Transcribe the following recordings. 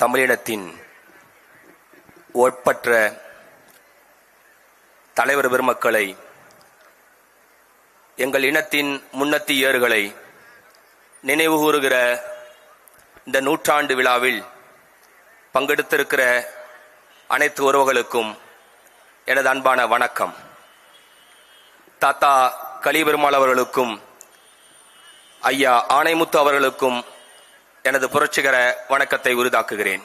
தமிழினத்தின் ஒப்பற்ற தலைவர் பெருமக்களை எங்கள் இனத்தின் முன்னத்தி ஏறுகளை நினைவு கூறுகிற இந்த நூற்றாண்டு விழாவில் பங்கெடுத்திருக்கிற அனைத்து உறவுகளுக்கும் எனது அன்பான வணக்கம். தாத்தா கலிபெருமாள் அவர்களுக்கும் ஐயா ஆணைமுத்து அவர்களுக்கும் எனது புரட்சிகர வணக்கத்தை உரிதாக்குகிறேன்.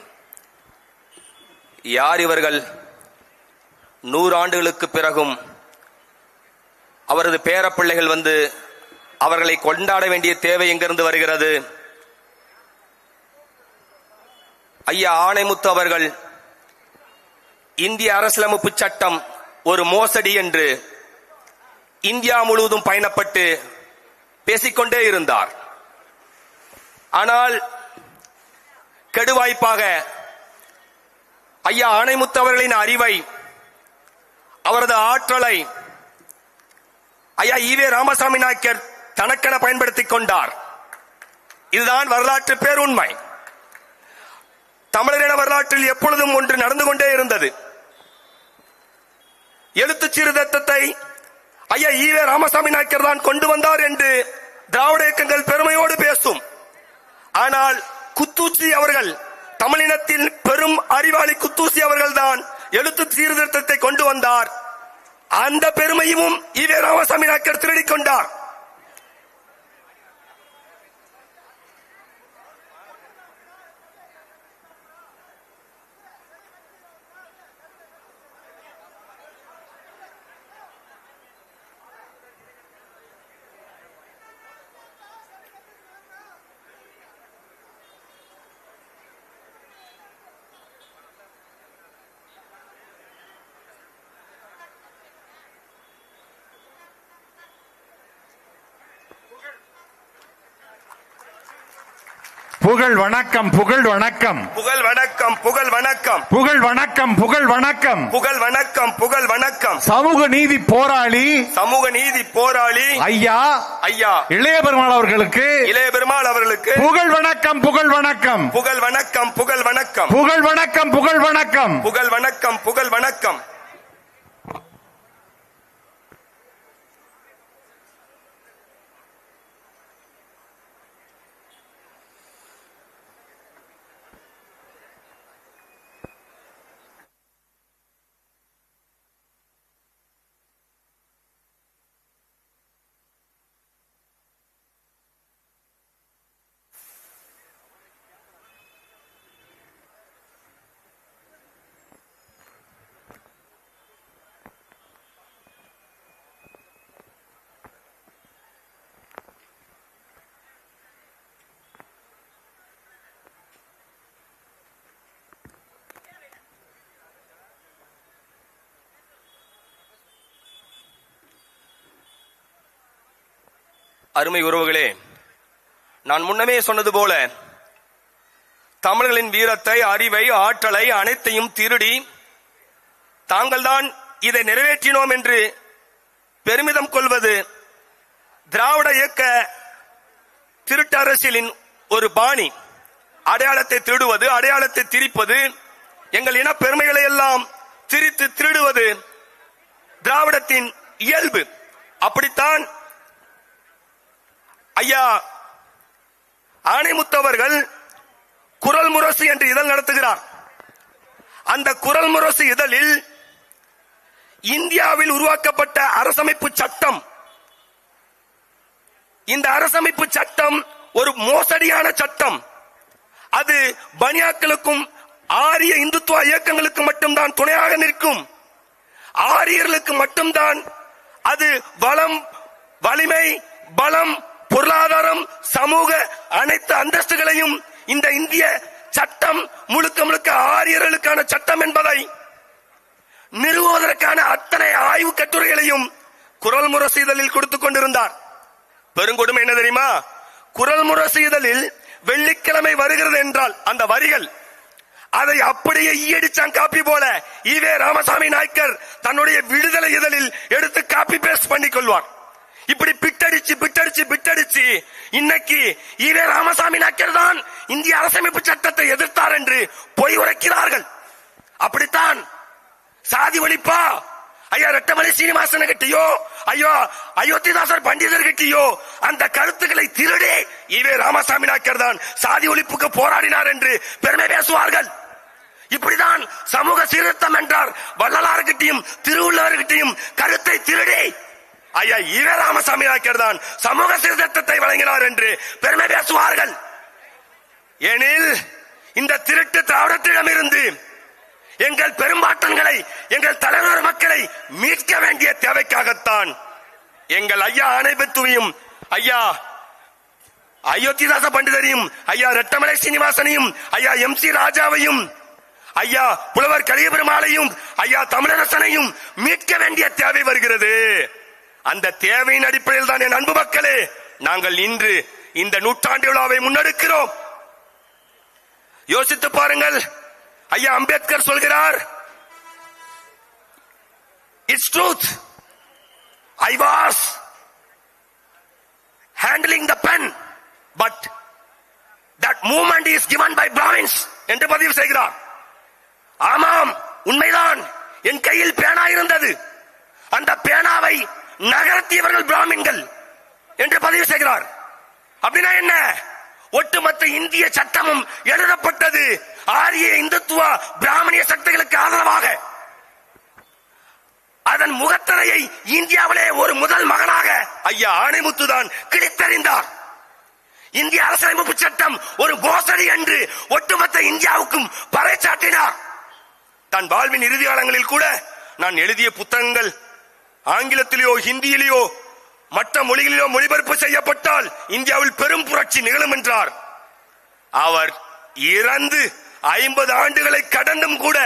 யார் இவர்கள்? நூறு ஆண்டுகளுக்கு பிறகும் அவரது பேரப்பிள்ளைகள் வந்து அவர்களை கொண்டாட வேண்டிய தேவை எங்கிருந்து வருகிறது? ஐயா ஆணைமுத்து அவர்கள் இந்திய அரசியலமைப்பு சட்டம் ஒரு மோசடி என்று இந்தியா முழுவதும் பயணப்பட்டு பேசிக்கொண்டே இருந்தார். ஆனால் கெடுவாய்ப்பாக ஐயா ஆணைமுத்து அவர்களின் அறிவை அவரது ஆற்றலை ஐயா ஈவே ராமசாமி நாயக்கர் தனக்கென பயன்படுத்திக் கொண்டார். இதுதான் வரலாற்று பேருண்மை. தமிழரிட வரலாற்றில் எப்பொழுதும் ஒன்று நடந்து கொண்டே இருந்தது. எழுத்து சீர்திருத்தத்தை ஐயா ஈவே ராமசாமி நாயக்கர் தான் கொண்டு வந்தார் என்று திராவிட இயக்கங்கள் பெருமையோடு பேசும். ஆனால் குத்தூசி அவர்கள் தமிழினத்தின் பெரும் அறிவாளி குத்தூசி அவர்கள் தான் எழுத்து சீர்திருத்தத்தை கொண்டு வந்தார். அந்த பெருமையும் ஈவே ராமசாமி நாயக்கர் திருடிக் கொண்டார். புகழ் வணக்கம் புகழ் வணக்கம். புகழ் வணக்கம் புகழ் வணக்கம். புகழ் வணக்கம் புகழ் வணக்கம். புகழ் வணக்கம் புகழ் வணக்கம். சமூக நீதி போராளி. சமூக நீதி போராளி. ஐயா. ஐயா. இளைய பெருமாள் அவர்களுக்கு. இளைய பெருமாள் அவர்களுக்கு. புகழ் வணக்கம் புகழ் வணக்கம். புகழ் வணக்கம் புகழ் வணக்கம். புகழ் வணக்கம் புகழ் வணக்கம். புகழ் வணக்கம் புகழ் வணக்கம். அருமை உறவுகளே நான் முன்னமே சொன்னது போல தமிழர்களின் வீரத்தை அறிவை ஆற்றலை அனைத்தையும் திருடி தாங்கள்தான் இதை நிறைவேற்றினோம் என்று பெருமிதம் கொள்வது திராவிட இயக்க திருட்டு அரசியலின் ஒரு பாணி. அடையாளத்தை திருடுவது அடையாளத்தை திரிப்பது எங்கள் இன பெருமைகளை எல்லாம் திரித்து திருடுவது திராவிடத்தின் இயல்பு. அப்படித்தான் ஐயா ஆணைமுத்தவர்கள் குரல் முரசு என்று இதழ் நடத்துகிறார். அந்த குரல் முரசு இதழில் இந்தியாவில் உருவாக்கப்பட்ட அரசமைப்பு சட்டம். இந்த அரசமைப்பு சட்டம் ஒரு மோசடியான சட்டம். அது பனியாக்களுக்கும் ஆரிய இந்துத்துவ இயக்கங்களுக்கு மட்டும்தான் துணையாக நிற்கும். ஆரியர்களுக்கு மட்டும்தான் அது வளம் வலிமை பலம் பொருளாதாரம் சமூக அனைத்து அந்தஸ்துகளையும் இந்த இந்திய சட்டம் முழுக்க முழுக்க ஆரியர்களுக்கான சட்டம் என்பதை நிறுவுவதற்கான அத்தனை ஆய்வு கட்டுரைகளையும் குரல் முரசு இதழில் கொடுத்துக் கொண்டிருந்தார். பெருங்கொடுமை என்ன தெரியுமா? குரல் முரசு இதழில் வெள்ளிக்கிழமை வருகிறது என்றால் அந்த வரிகள் அதை அப்படியே ஈயடிச்சான் காப்பி போல. ஈவே ராமசாமி நாயக்கர் தன்னுடைய விடுதலை இதழில் எடுத்து காப்பி பேஸ்ட் பண்ணிக் கொள்வார். இப்படி பிட்டடிச்சு பிட்டடிச்சு பிட்டடிச்சு இன்னைக்கு ஈவே ராமசாமி நாயக்கர் தான் இந்திய அரசமைப்பு சட்டத்தை எதிர்த்தார் என்று பொய் உரைக்கிறார்கள். அப்படித்தான் சாதி ஒழிப்பா? ஐயா ரெட்டமலை சீனிவாசன் கிட்டயோ? ஐயோ அயோத்திதாசர் பண்டிதர் கிட்டயோ? அந்த கருத்துக்களை திருடே ஈவே ராமசாமி நாயக்கர் தான் சாதி ஒழிப்புக்கு போராடினார் என்று பெருமை பேசுவார்கள். இப்படிதான் சமூக சீர்திருத்தம் என்றார். வள்ளலார்கிட்டையும் திருவள்ளுவர்கிட்டையும் கருத்தை திருடே ஐயா ஈவே ராமசாமி நாயக்கர் தான் சமூக சீர்திருத்தத்தை வழங்கினார் என்று பெருமை பேசுவார்கள். எனில் இந்த திருட்டு திராவிடத்திடமிருந்து எங்கள் பெரும்பாட்டன்களை எங்கள் தலைவர் மக்களை மீட்க வேண்டிய தேவைக்காகத்தான் எங்கள் ஐயா அனைபத்துவையும் ஐயா அயோத்திதாச பண்டிதரையும் ஐயா ரெட்டமலை சீனிவாசனையும் ஐயா எம் சி ராஜாவையும் ஐயா புலவர் கலியபெருமாளையும் ஐயா தமிழரசனையும் மீட்க வேண்டிய தேவை வருகிறது. அந்த தேவையின் அடிப்படையில் தான் என் அன்பு மக்களே நாங்கள் இன்று இந்த நூற்றாண்டு விழாவை முன்னெடுக்கிறோம். யோசித்து பாருங்கள் ஐயா அம்பேத்கர் சொல்கிறார் it's truth I was handling the pen but that moment is given by Brahmins என்று பதிவு செய்கிறார். ஆமாம் உண்மைதான். என் கையில் பேனா இருந்தது. அந்த பேனாவை நகர்த்தியவர்கள் பிராமின்கள் என்று பதிவு செய்கிறார். அப்படின்னா என்ன? ஒட்டுமொத்த இந்திய சட்டமும் எழுதப்பட்டது. ஆரிய இந்துத்துவ பிராமணிய சக்திகளுக்கு ஆதரவாக. அதன் முகத்தரையை இந்தியாவிலே ஒரு முதல் மகனாக ஐயா ஆணைமுத்து தான் கிழித்தறிந்தார். இந்திய அரசியலமைப்பு சட்டம் ஒரு மோசடி என்று ஒட்டுமொத்த இந்தியாவுக்கும் பறைச்சாட்டினார் தன் வாழ்வின் இறுதி காலங்களில் கூட நான் எழுதிய புத்தகங்கள் ஆங்கிலத்திலேயோ ஹிந்தியிலேயோ மற்ற மொழிகளிலோ மொழிபெயர்ப்பு செய்யப்பட்டால் இந்தியாவில் பெரும் புரட்சி நிகழும் என்றார். அவர் இறந்து ஐம்பது ஆண்டுகளை கடந்தும் கூட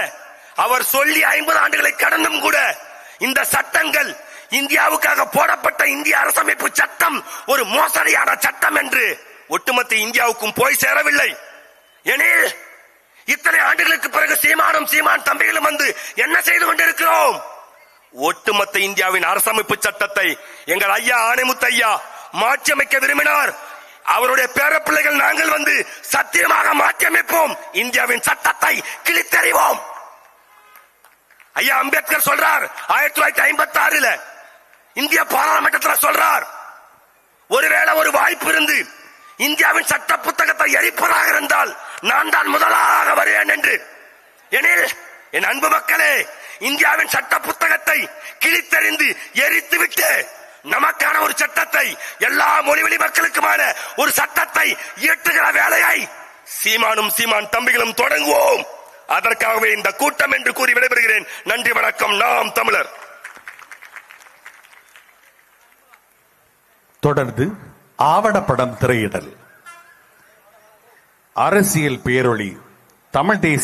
அவர் சொல்லி ஐம்பது ஆண்டுகளை கடந்தும் கூட இந்த சட்டங்கள் இந்தியாவுக்காக போடப்பட்ட இந்திய அரசமைப்பு சட்டம் ஒரு மோசடியான சட்டம் என்று ஒட்டுமொத்த இந்தியாவுக்கும் போய் சேரவில்லை. எனில் இத்தனை ஆண்டுகளுக்கு பிறகு சீமானும் சீமான் தம்பிகளும் வந்து என்ன செய்து கொண்டிருக்கிறோம்? ஒட்டுமொத்த இந்தியாவின் அரசமைப்பு சட்டத்தை எங்கள் ஐயா ஆணைமுத்து ஐயா மாற்றியமைக்க விரும்பினார். அவருடைய பேரப்பிள்ளைகள் நாங்கள் வந்து சத்தியமாக மாற்றியமைப்போம். இந்தியாவின் சட்டத்தை கிழித்தறிவோம். ஐயா அம்பேத்கர் சொல்றார் ஆயிரத்தி தொள்ளாயிரத்தி ஐம்பத்தி ஆறுல இந்திய பாராளுமன்றத்தில் சொல்றார் ஒருவேளை ஒரு வாய்ப்பு இருந்து இந்தியாவின் சட்ட புத்தகத்தை எரிப்பதாக இருந்தால் நான் தான் முதலாக வருவேன் என்று. எனில் என் அன்பு மக்களே இந்தியாவின் சட்ட புத்தகத்தை கிழித்தறிந்து எரித்துவிட்டு நமக்கான ஒரு சட்டத்தை எல்லா மொழிவெளி மக்களுக்குமான ஒரு சட்டத்தை இயற்றுகிற வேலையை சீமானும் சீமான் தம்பிகளும் தொடங்குவோம். அதற்காகவே இந்த கூட்டம் என்று கூறி விடைபெறுகிறேன். நன்றி வணக்கம். நாம் தமிழர். தொடர்ந்து ஆவணப்படம் திரையிடல். அரசியல் பேரொளி தமிழ் தேசிய